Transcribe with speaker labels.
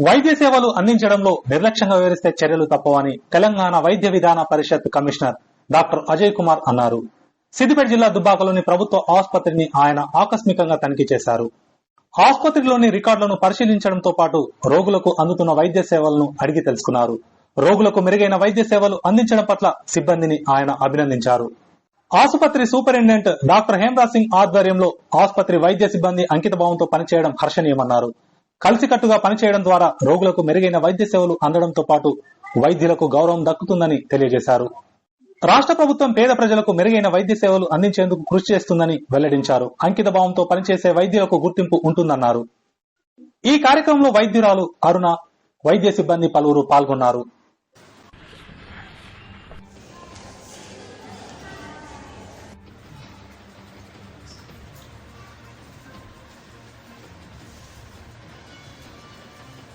Speaker 1: వైద్య సేవలు అందించడంలో నిర్లక్ష్యంగా వివరిస్తే చర్యలు తప్పవని తెలంగాణ వైద్య విధాన పరిషత్ కమిషనర్ డాక్టర్ అజయ్ కుమార్ అన్నారు. సిద్దిపేట జిల్లా దుబ్బాకలోని ప్రభుత్వ ఆసుపత్రిని ఆయన ఆకస్మికంగా తనిఖీ చేశారు. ఆసుపత్రిలోని రికార్డులను పరిశీలించడంతో పాటు రోగులకు అందుతున్న వైద్య సేవలను అడిగి తెలుసుకున్నారు. రోగులకు మెరుగైన వైద్య సేవలు అందించడం పట్ల సిబ్బందిని ఆయన అభినందించారు. ఆసుపత్రి సూపరింటెండెంట్ డాక్టర్ హేమ్రాజ్ సింగ్ ఆధ్వర్యంలో ఆసుపత్రి వైద్య సిబ్బంది అంకిత భావంతో పనిచేయడం హర్షణీయమన్నారు. కలిసికట్టుగా పనిచేయడం ద్వారా రోగులకు మెరుగైన వైద్య సేవలు అందడంతో పాటు వైద్యులకు గౌరవం దక్కుతుందని తెలియజేశారు. రాష్ట్ర ప్రభుత్వం పేద ప్రజలకు మెరుగైన వైద్య సేవలు అందించేందుకు కృషి చేస్తుందని వెల్లడించారు. అంకిత భావంతో పనిచేసే వైద్యులకు గుర్తింపు ఉంటుందన్నారు. ఈ కార్యక్రమంలో వైద్యురాలు అరుణ వైద్య సిబ్బంది పలువురు పాల్గొన్నారు.